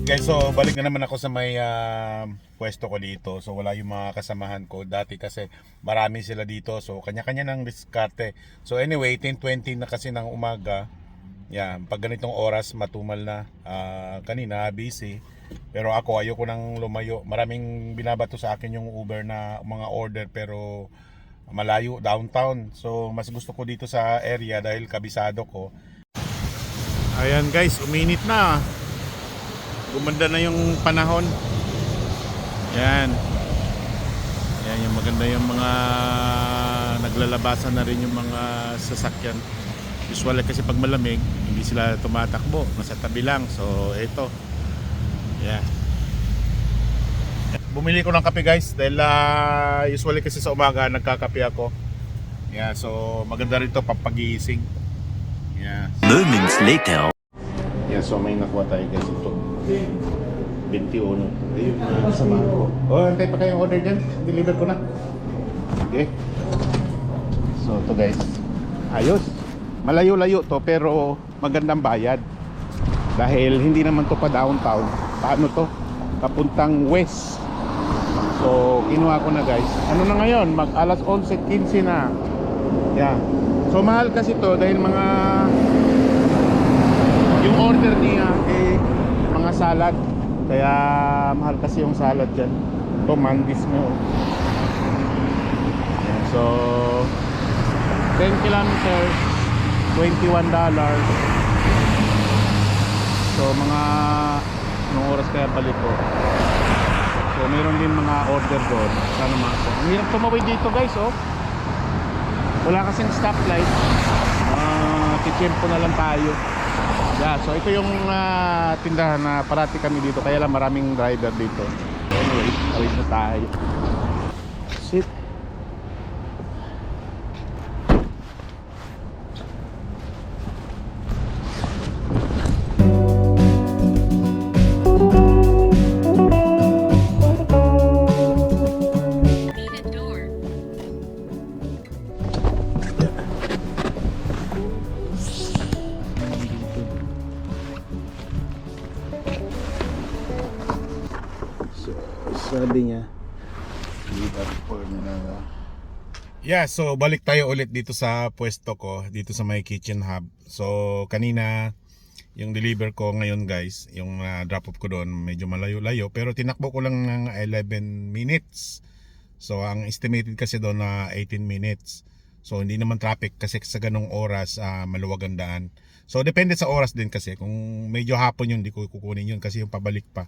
guys, so balik na naman ako sa may ah, pwesto ko dito. So wala yung mga kasamahan ko dati kasi marami sila dito. So kanya-kanya ng diskarte. So anyway, 10:20 na kasi ng umaga. Yan, pag ganitong oras matumal na. Ah, kanina busy. Pero ako ayoko nang lumayo. Maraming binabato sa akin yung Uber na mga order pero malayo downtown. So mas gusto ko dito sa area dahil kabisado ko. Ayan guys, uminit na. Gumanda na yung panahon. Yan. Yan yung maganda yung mga naglalabasan na rin yung mga sasakyan. Usually kasi pag malamig, hindi sila tumatakbo. Nasa tabi lang. So, ito. Yeah. Bumili ko ng kape guys dahil ah, usually kasi sa umaga nagkakape ako. Yeah, so maganda rin to pampagising. Yeah. Moments later. Yeah, so may nakuha tayo guys ito. 21. Ayun na sama ko. Oh, antay pa kayong order dyan. Deliver ko na. Okay. So to guys. Ayos. Malayo-layo to pero magandang bayad. Dahil hindi naman to pa downtown. Paano to? Papuntang west. So, kinuha ko na guys. Ano na ngayon? Mag alas 11.15 na. Yeah. So, mahal kasi to dahil mga yung order salad. Kaya mahal kasi yung salad dyan. Ito manggis mo so 10 kilometers 21 dollars. So mga anong oras kaya balik ko? So meron din mga order doon. Sana mga ang hirap tumawid dito guys oh. Wala kasing stoplight. Uh, titempo na lang tayo Yeah, so ito yung ah, tindahan na parati kami dito kaya lang maraming rider dito. Anyway, awit na tayo. Sit. Sabi niya Yeah, so balik tayo ulit dito sa pwesto ko, dito sa my kitchen hub. So, kanina yung deliver ko ngayon guys, yung ah, drop off ko doon, medyo malayo-layo pero tinakbo ko lang ng 11 minutes. So, ang estimated kasi doon na 18 minutes. So, hindi naman traffic kasi sa ganong oras ah, maluwag ang daan. So, depende sa oras din kasi. Kung medyo hapon yun, hindi ko kukunin yun kasi yung pabalik pa.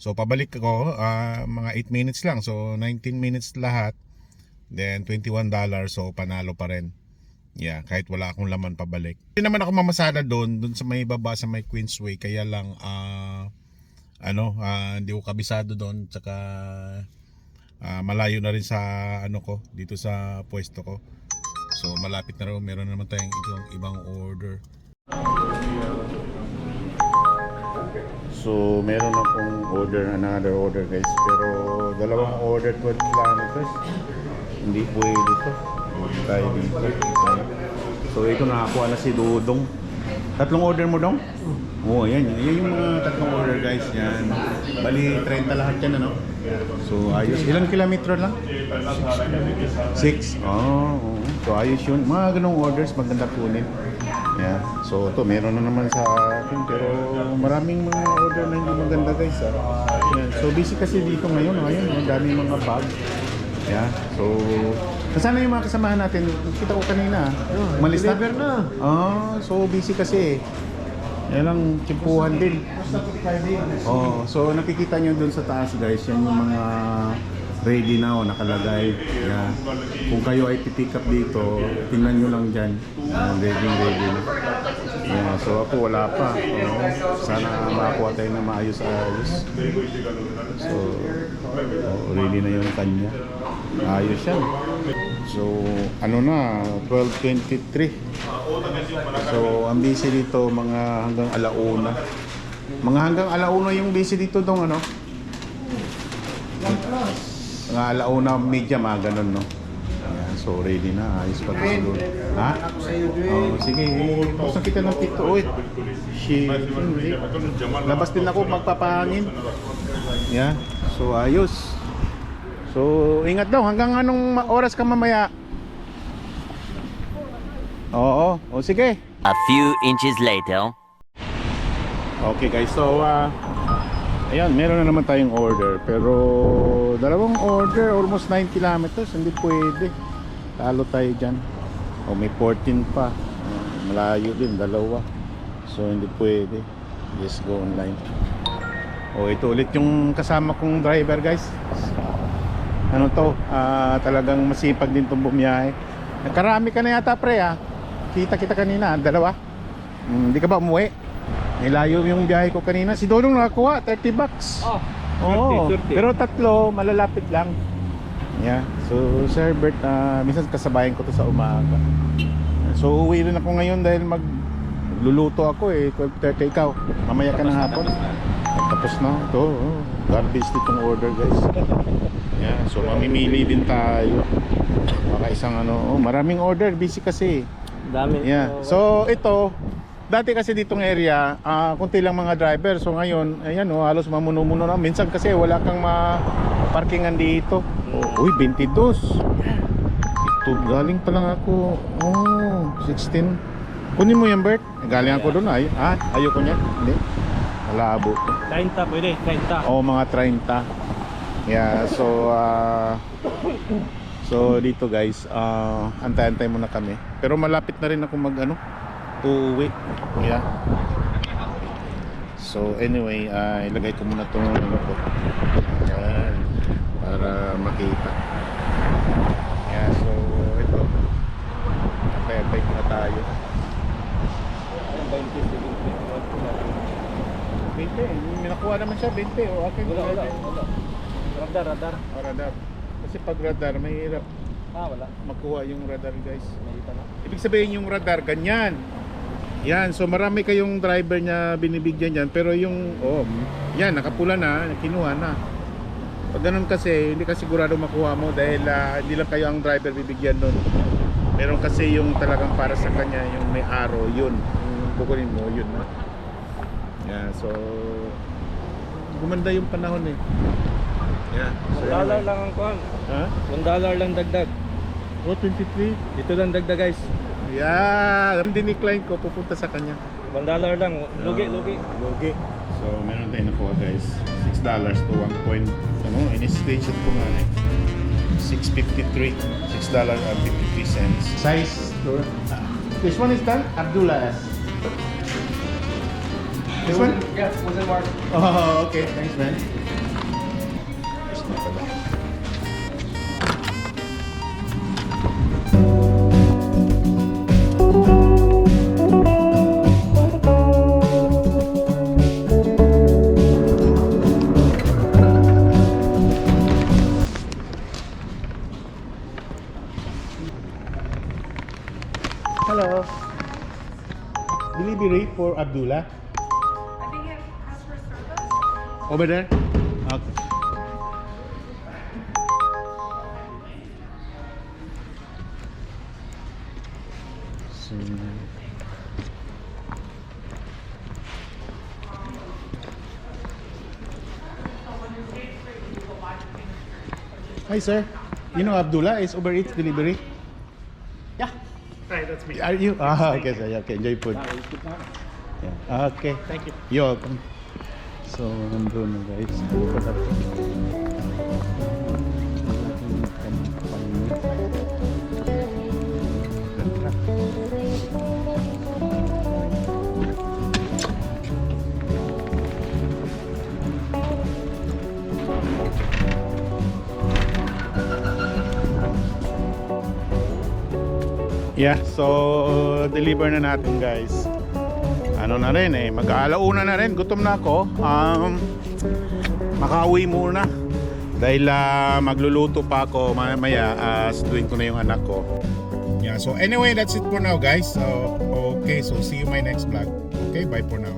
So, pabalik ko ah, mga 8 minutes lang. So, 19 minutes lahat. Then, $21 so panalo pa rin. Yeah, kahit wala akong laman pabalik. Hindi naman ako mamasada doon, doon sa may baba sa may Queensway. Kaya lang, ah, ano, ah, hindi ko kabisado doon. Tsaka, ah, malayo na rin sa, ano ko, dito sa pwesto ko. So, malapit na rin. Meron naman tayong ibang, ibang order. So, meron akong order, another order guys. Pero, dalawang order 12 kilometers. Hindi pwede to. Tayo dito. So, ito nakakuha na si Dudong. Tatlong order mo dong? Oo, oh, yan. Yan yung mga tatlong order guys. Yan. Bali, 30 lahat yan ano? So, ayos. Ilang kilometro lang? 6 Oh, oo. So, ayos yun. Mga ganong orders, maganda kunin. Yeah. So, ito, meron na naman sa akin. Pero, maraming mga order na hindi maganda guys. Ah. Yan. So, busy kasi dito ngayon. Ngayon, ang daming mga bag. Yeah. So, kasana yung mga kasamahan natin? Kita ko kanina. Malis na. Deliver na. Ah, so busy kasi. Yan lang, tsimpuhan din. Oh, so nakikita nyo dun sa taas guys, yan yung mga ready na o nakalagay. Yan. Kung kayo ay pipick up dito, tingnan nyo lang dyan. Yan, ready, ready. Yan, so ako wala pa. Oh, sana makakuha tayo na maayos-ayos. So, oh, ready na yung kanya. Ayos yan. So, ano na, 12.23. So, ang busy dito mga hanggang alauna. Mga hanggang alauna yung busy dito dong ano? Mga alauna media mga ganun no. Ayan. So ready na, ayos pa to siguro. Ha? Oh, sige, buksan kita ng pito. Uy, shit. Hindi. Labas din ako magpapahangin. Yeah, so ayos. So, ingat daw hanggang anong oras ka mamaya? Oo, o sige. A few inches later. Okay guys, so uh, ayan, meron na naman tayong order pero dalawang order, almost 9 kilometers, hindi pwede. Talo tayo dyan. O may 14 pa. Uh, malayo din, dalawa. So hindi pwede. Just go online. O ito ulit yung kasama kong driver guys. Ano to, ah, talagang masipag din itong bumiyahe. Karami ka na yata pre ha. Kita kita kanina, dalawa. Hmm, Hindi ka ba umuwi? Nilayo yung biyahe ko kanina. Si Dodong nakakuha, 30 bucks. Oh, Oo. 30, 30. Pero tatlo, malalapit lang. Yeah. So, Sir Bert, ah, minsan kasabayan ko to sa umaga. So, uwi rin ako ngayon dahil mag luluto ako eh. 12.30 ikaw. Mamaya ka ng hapon. Tapos na. Ito, oh, garbage ditong order guys. Yeah. So, mamimili din tayo. Baka isang ano, oh, maraming order. Busy kasi. dami. Yeah. So ito, dati kasi ditong area, ah kunti lang mga driver. So ngayon, ayan oh, halos mamuno-muno na. Minsan kasi wala kang ma-parkingan dito. Oh, uy, 22. Ito, galing pa lang ako. Oh, 16. Kunin mo yan, Bert. Galing ako doon. Ay, ah, ayoko niya. Hindi. Malabo to. 30 pwede, 30. Oo, mga 30. Yeah, so ah So dito guys, ah antay-antay muna kami. Pero malapit na rin ako mag ano, uuwi. Yeah. So anyway, ah ilagay ko muna tong ano ko. Yan, para makita. Yeah, so ito. Antay-antay muna tayo. 20, may nakuha naman siya 20 o akin Wala, wala, wala. Radar, radar. O radar. Kasi pag radar, mahirap Ah, wala. makuha yung radar guys. Nakita na. Ibig sabihin yung radar, ganyan. Yan, so marami kayong driver niya binibigyan dyan. Pero yung, oh, yan, nakapula na, kinuha na. Pag ganun kasi, hindi ka sigurado makuha mo dahil ah, hindi lang kayo ang driver bibigyan nun. Meron kasi yung talagang para sa kanya, yung may arrow, yun. Yung kukunin mo, yun na. Yeah, so, gumanda yung panahon eh. Yeah. So, dollar anyway. lang ang kuhan. Ha? One dollar lang dagdag. Oh, 23? Dito lang dagdag guys. Yeah, hindi ni client ko pupunta sa kanya. One dollar lang. Lugi, lugi. Lugi. So, meron tayo nakuha guys. $6 to 1 point, ano, in-station po nga eh. 653. $6.53 cents. Size store. This one is done? Abdullah S. This one? Yeah, wasn't marked. Oh, okay. Thanks, man. Abdullah. I think it has for service. Over there? Okay. So, Hi sir, you know Abdullah is Uber Eats delivery? Yeah. Right, that's me. Are you? Ah, okay sir, okay, enjoy food. Yeah. Ah, Okay. Thank you. You're welcome. So, nandun na guys. Pa na to? Yeah, so deliver na natin guys ano na rin eh, mag-aalauna na rin, gutom na ako. Um, makauwi muna. Dahil ah, magluluto pa ako mamaya, uh, doing ko na yung anak ko. Yeah, so anyway, that's it for now guys. So, okay, so see you my next vlog. Okay, bye for now.